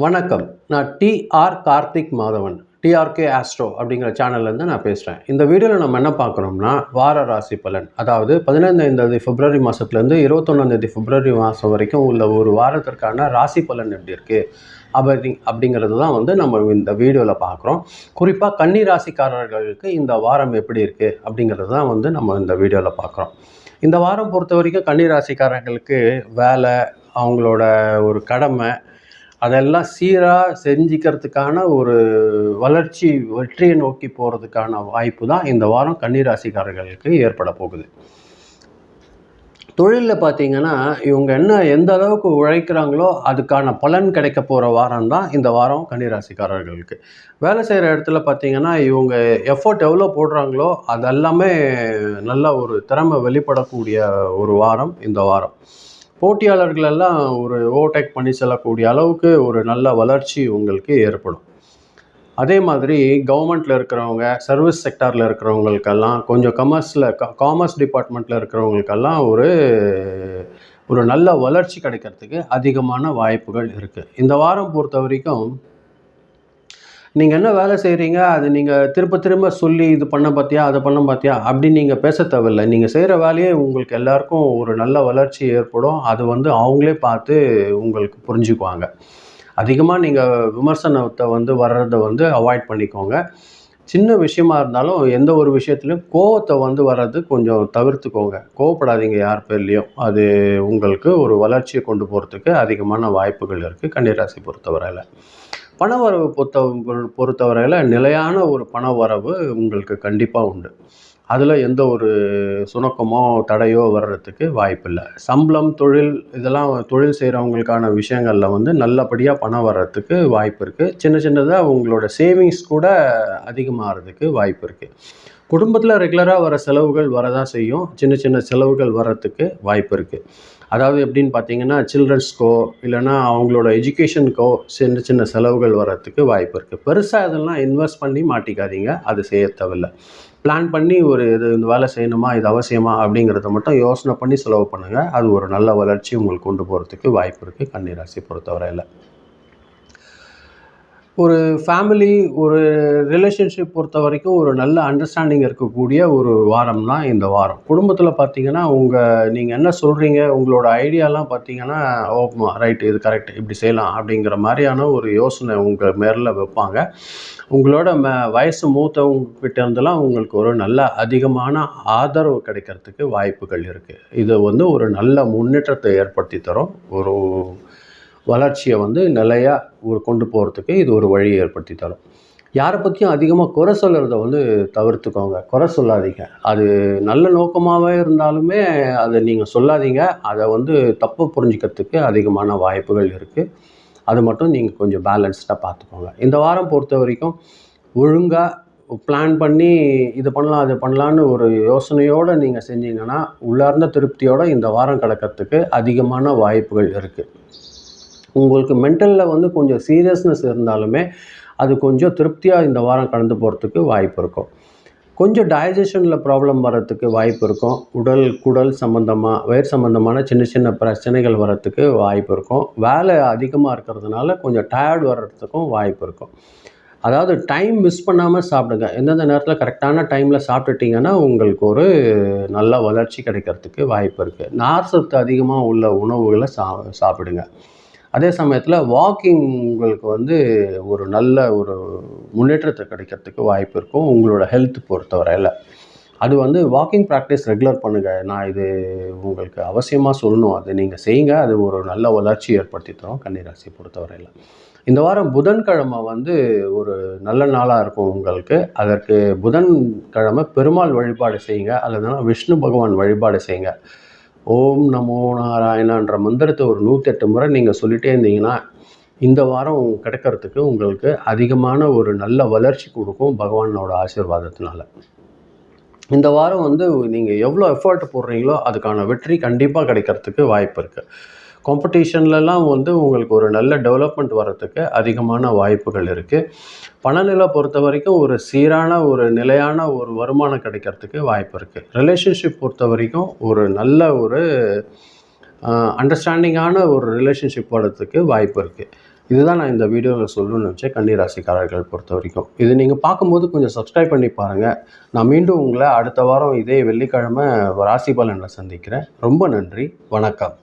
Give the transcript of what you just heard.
வணக்கம். நான் TR Karthik Madhavan. TRK Astro அப்படிங்கிற சேனல்லேருந்து நான் பேசுகிறேன் இந்த வீடியோவில் நம்ம என்ன பார்க்குறோம்னா வார ராசி பலன். அதாவது பதினைந்தாந்தேதி பிப்ரவரி மாதத்துலேருந்து இருபத்தொன்னாந்தேதி பிப்ரவரி மாதம் வரைக்கும் உள்ள ஒரு வாரத்திற்கான ராசி பலன் எப்படி இருக்குது அப்படி அப்படிங்கிறது தான் வந்து நம்ம இந்த வீடியோவில் பார்க்குறோம். குறிப்பாக கன்னி ராசிக்காரர்களுக்கு இந்த வாரம் எப்படி இருக்குது அப்படிங்கிறது தான் வந்து நம்ம இந்த வீடியோவில் பார்க்குறோம். இந்த வாரம் பொறுத்த வரைக்கும் கன்னி ராசிக்காரர்களுக்கு வேலை அவங்களோட ஒரு கடமை அதெல்லாம் சீராக செஞ்சுக்கிறதுக்கான ஒரு வளர்ச்சி வெற்றியை நோக்கி போகிறதுக்கான வாய்ப்பு தான் இந்த வாரம் கன்னிராசிக்காரர்களுக்கு ஏற்பட போகுது. தொழிலில் பார்த்தீங்கன்னா இவங்க என்ன எந்த அளவுக்கு உழைக்கிறாங்களோ அதுக்கான பலன் கிடைக்க போகிற வாரம் தான் இந்த வாரம் கன்னிராசிக்காரர்களுக்கு. வேலை செய்கிற இடத்துல பார்த்தீங்கன்னா இவங்க எஃபோர்ட் எவ்வளோ போடுறாங்களோ அதெல்லாமே நல்ல ஒரு திறமை வெளிப்படக்கூடிய ஒரு வாரம் இந்த வாரம். போட்டியாளர்களெல்லாம் ஒரு ஓவர்டேக் பண்ணி செல்லக்கூடிய அளவுக்கு ஒரு நல்ல வளர்ச்சி உங்களுக்கு ஏற்படும். அதே மாதிரி கவர்மெண்ட்டில் இருக்கிறவங்க சர்வீஸ் செக்டாரில் இருக்கிறவங்களுக்கெல்லாம் கொஞ்சம் கமர்ஸில் காமர்ஸ் டிபார்ட்மெண்ட்டில் இருக்கிறவங்களுக்கெல்லாம் ஒரு ஒரு நல்ல வளர்ச்சி கிடைக்கிறதுக்கு அதிகமான வாய்ப்புகள் இருக்குது இந்த வாரம் பொறுத்த வரைக்கும் நீங்கள் என்ன வேலை செய்கிறீங்க அது நீங்கள் திரும்ப திரும்ப சொல்லி இது பண்ண பார்த்தியா அதை பண்ண பார்த்தியா அப்படி நீங்கள் பேச தேவையில்லை. நீங்கள் செய்கிற வேலையே உங்களுக்கு எல்லாருக்கும் ஒரு நல்ல வளர்ச்சி ஏற்படும். அது வந்து அவங்களே பார்த்து உங்களுக்கு புரிஞ்சுக்குவாங்க. அதிகமாக நீங்கள் விமர்சனத்தை வந்து வர்றதை வந்து அவாய்ட் பண்ணிக்கோங்க. சின்ன விஷயமா இருந்தாலும் எந்த ஒரு விஷயத்துலையும் கோவத்தை வந்து வர்றது கொஞ்சம் தவிர்த்துக்கோங்க. கோவப்படாதீங்க யார் பேர்லேயும். அது உங்களுக்கு ஒரு வளர்ச்சியை கொண்டு போகிறதுக்கு அதிகமான வாய்ப்புகள் இருக்குது கன்னிராசி பொறுத்தவரையில். பணவரவு பொறுத்த பொறுத்தவரையில் நிலையான ஒரு பண வரவு உங்களுக்கு கண்டிப்பாக உண்டு. அதில் எந்த ஒரு சுணக்கமோ தடையோ வர்றதுக்கு வாய்ப்பில்லை. சம்பளம் தொழில் இதெல்லாம் தொழில் செய்கிறவங்களுக்கான விஷயங்களில் வந்து நல்லபடியாக பணம் வர்றதுக்கு வாய்ப்பு இருக்குது சின்ன சின்னதாக உங்களோட சேவிங்ஸ் கூட அதிகமாகிறதுக்கு வாய்ப்பு இருக்குது குடும்பத்தில் ரெகுலராக வர செலவுகள் வரதான் செய்யும். சின்ன சின்ன செலவுகள் வர்றதுக்கு வாய்ப்பு இருக்குது அதாவது எப்படின்னு பார்த்தீங்கன்னா சில்ட்ரன்ஸ்க்கோ இல்லைன்னா அவங்களோட எஜுகேஷனுக்கோ சின்ன சின்ன செலவுகள் வர்றதுக்கு வாய்ப்பு இருக்குது பெருசாக இதெல்லாம் இன்வெஸ்ட் பண்ணி மாட்டிக்காதீங்க. அது செய்ய தேவையில்லை. பிளான் பண்ணி ஒரு இது இந்த வேலை செய்யணுமா இது அவசியமா அப்படிங்கிறத மட்டும் யோசனை பண்ணி செலவு பண்ணுங்கள் அது ஒரு நல்ல வளர்ச்சி உங்களுக்கு கொண்டு போகிறதுக்கு வாய்ப்பு இருக்குது கன்னிராசி பொறுத்தவரையில். ஒரு ஃபேமிலி ஒரு ரிலேஷன்ஷிப் பொறுத்த வரைக்கும் ஒரு நல்ல அண்டர்ஸ்டாண்டிங் இருக்கக்கூடிய ஒரு வாரம் தான் இந்த வாரம். குடும்பத்தில் பார்த்தீங்கன்னா உங்கள் நீங்கள் என்ன சொல்கிறீங்க உங்களோட ஐடியாலாம் பார்த்தீங்கன்னா ஓ ரைட் இது கரெக்ட் இப்படி செய்யலாம் அப்படிங்கிற மாதிரியான ஒரு யோசனை உங்கள் மேரில் வைப்பாங்க. உங்களோட ம வயசு மூத்தவங்ககிட்ட இருந்தெல்லாம் உங்களுக்கு ஒரு நல்ல அதிகமான ஆதரவு கிடைக்கிறதுக்கு வாய்ப்புகள் இருக்குது இது வந்து ஒரு நல்ல முன்னேற்றத்தை ஏற்படுத்தி தரும். ஒரு வளர்ச்சியை வந்து நிலையாக ஒரு கொண்டு போகிறதுக்கு இது ஒரு வழியை ஏற்படுத்தி தரும். யாரை பற்றியும் அதிகமாக குறை சொல்கிறத வந்து தவிர்த்துக்கோங்க. குறை சொல்லாதீங்க. அது நல்ல நோக்கமாகவே இருந்தாலுமே அதை நீங்கள் சொல்லாதீங்க. அதை வந்து தப்பு புரிஞ்சுக்கிறதுக்கு அதிகமான வாய்ப்புகள் இருக்குது அது மட்டும் நீங்கள் கொஞ்சம் பேலன்ஸ்டாக பார்த்துக்கோங்க. இந்த வாரம் பொறுத்த வரைக்கும் ஒழுங்காக பிளான் பண்ணி இது பண்ணலாம் அது பண்ணலான்னு ஒரு யோசனையோடு நீங்கள் செஞ்சீங்கன்னா உள்ளார்ந்த திருப்தியோடு இந்த வாரம் கிடக்கிறதுக்கு அதிகமான வாய்ப்புகள் இருக்குது உங்களுக்கு மென்டலில் வந்து கொஞ்சம் சீரியஸ்னஸ் இருந்தாலுமே அது கொஞ்சம் திருப்தியாக இந்த வாரம் கடந்து போகிறதுக்கு வாய்ப்பு இருக்கும். கொஞ்சம் டைஜஷனில் ப்ராப்ளம் வர்றதுக்கு வாய்ப்பு இருக்கும். உடல் குடல் சம்மந்தமாக வயிறு சம்மந்தமான சின்ன சின்ன பிரச்சனைகள் வர்றதுக்கு வாய்ப்பு இருக்கும். வேலை அதிகமாக இருக்கிறதுனால கொஞ்சம் டயர்டு வர்றதுக்கும் வாய்ப்பு இருக்கும். அதாவது டைம் மிஸ் பண்ணாமல் சாப்பிடுங்க. எந்தெந்த நேரத்தில் கரெக்டான டைமில் சாப்பிட்டுட்டிங்கன்னா உங்களுக்கு ஒரு நல்ல வளர்ச்சி கிடைக்கிறதுக்கு வாய்ப்பு இருக்குது நார் சத்து அதிகமாக உள்ள உணவுகளை சா சாப்பிடுங்க. அதே சமயத்தில் வாக்கிங் உங்களுக்கு வந்து ஒரு நல்ல ஒரு முன்னேற்றத்தை கிடைக்கிறதுக்கு வாய்ப்பு இருக்கும் உங்களோட ஹெல்த் பொறுத்தவரையில். அது வந்து வாக்கிங் ப்ராக்டிஸ் ரெகுலர் பண்ணுங்கள் நான் இது உங்களுக்கு அவசியமாக சொல்லணும். அது நீங்கள் செய்யுங்க. அது ஒரு நல்ல வளர்ச்சி ஏற்படுத்தி தரும் கன்னிராசி பொறுத்தவரையில். இந்த வாரம் புதன்கிழமை வந்து ஒரு நல்ல நாளாக இருக்கும் உங்களுக்கு. அதற்கு புதன்கிழமை பெருமாள் வழிபாடு செய்யுங்க. அல்லதுனா விஷ்ணு பகவான் வழிபாடு செய்யுங்க. ஓம் நமோ நாராயணன்ற மந்திரத்தை ஒரு நூற்றெட்டு முறை நீங்கள் சொல்லிட்டே இருந்தீங்கன்னா இந்த வாரம் கிடைக்கிறதுக்கு உங்களுக்கு அதிகமான ஒரு நல்ல வளர்ச்சி கொடுக்கும் பகவானோட ஆசீர்வாதத்தினால. இந்த வாரம் வந்து நீங்கள் எவ்வளோ எஃபர்ட் போடுறீங்களோ அதுக்கான வெற்றி கண்டிப்பாக கிடைக்கிறதுக்கு வாய்ப்பு இருக்குது காம்படிஷன்லலாம் வந்து உங்களுக்கு ஒரு நல்ல டெவலப்மெண்ட் வர்றதுக்கு அதிகமான வாய்ப்புகள் இருக்குது பணநிலை பொறுத்த வரைக்கும் ஒரு சீரான ஒரு நிலையான ஒரு வருமானம் கிடைக்கிறதுக்கு வாய்ப்பு இருக்குது ரிலேஷன்ஷிப் பொறுத்த வரைக்கும் ஒரு நல்ல ஒரு அண்டர்ஸ்டாண்டிங்கான ஒரு ரிலேஷன்ஷிப் வர்றதுக்கு வாய்ப்பு இருக்குது இதுதான் நான் இந்த வீடியோவில் சொல்லணும்னு நினச்சேன் கன்னிராசிக்காரர்கள் பொறுத்த வரைக்கும் இது நீங்கள் பார்க்கும்போது கொஞ்சம் சப்ஸ்கிரைப் பண்ணி பாருங்கள் நான் மீண்டும் உங்களை அடுத்த வாரம் இதே வெள்ளிக்கிழமை ராசி பலனில் சந்திக்கிறேன். ரொம்ப நன்றி. வணக்கம்.